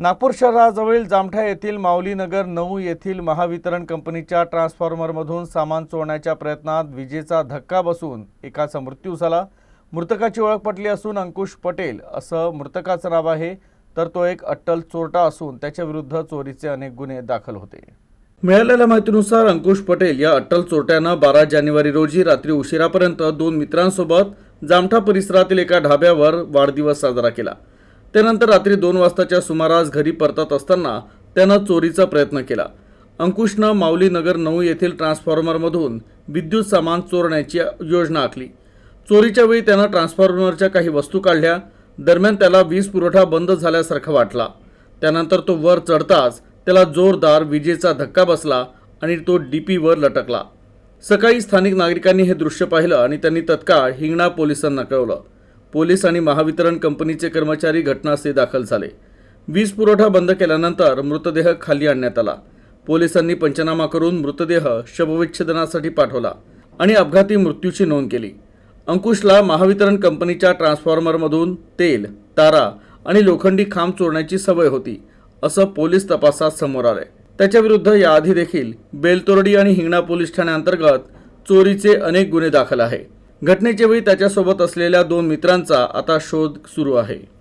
नागपूर शहराजवळील जामठा येथील माऊलीनगर नऊ येथील महावितरण कंपनीच्या ट्रान्सफॉर्मरमधून सामान चोरण्याच्या प्रयत्नात विजेचा धक्का बसून एकाचा मृत्यू झाला. मृतकाची ओळख पटली असून अंकुश पटेल असं मृतकाचं नाव आहे तर तो एक अट्टल चोरटा असून त्याच्या विरुद्ध चोरीचे अनेक गुन्हे दाखल होते. मिळालेल्या माहितीनुसार अंकुश पटेल या अट्टल चोरट्यानं बारा जानेवारी रोजी रात्री उशिरापर्यंत दोन मित्रांसोबत जामठा परिसरातील एका ढाब्यावर वाढदिवस साजरा केला. त्यानंतर रात्री दोन वाजताच्या सुमारास घरी परतत असताना त्यानं चोरीचा प्रयत्न केला. अंकुशनं माऊली नगर नऊ येथील ट्रान्सफॉर्मरमधून विद्युत सामान चोरण्याची योजना आखली. चोरीच्या वेळी त्यानं ट्रान्सफॉर्मरच्या काही वस्तू काढल्या. दरम्यान त्याला वीज पुरवठा बंद झाल्यासारखा वाटला. त्यानंतर तो वर चढताच त्याला जोरदार विजेचा धक्का बसला आणि तो डीपीवर लटकला. सकाळी स्थानिक नागरिकांनी हे दृश्य पाहिलं आणि त्यांनी तत्काळ हिंगणा पोलिसांना कळवलं. पोलीस आणि महावितरण कंपनीचे कर्मचारी घटनास्थळी दाखल झाले. वीज पुरवठा बंद केल्यानंतर मृतदेह खाली आणण्यात आला. पोलिसांनी पंचनामा करून मृतदेह शवविच्छेदनासाठी पाठवला आणि अपघाती मृत्यूची नोंद केली. अंकुशला महावितरण कंपनीच्या ट्रान्सफॉर्मरमधून तेल तारा आणि लोखंडी खांब चोरण्याची सवय होती असं पोलीस तपासात समोर आलंय. त्याच्याविरुद्ध याआधी देखील बेलतोरडी आणि हिंगणा पोलीस ठाण्याअंतर्गत चोरीचे अनेक गुन्हे दाखल आहे. घटनेच्या वेळी त्याच्यासोबत असलेल्या दोन मित्रांचा आता शोध सुरू आहे.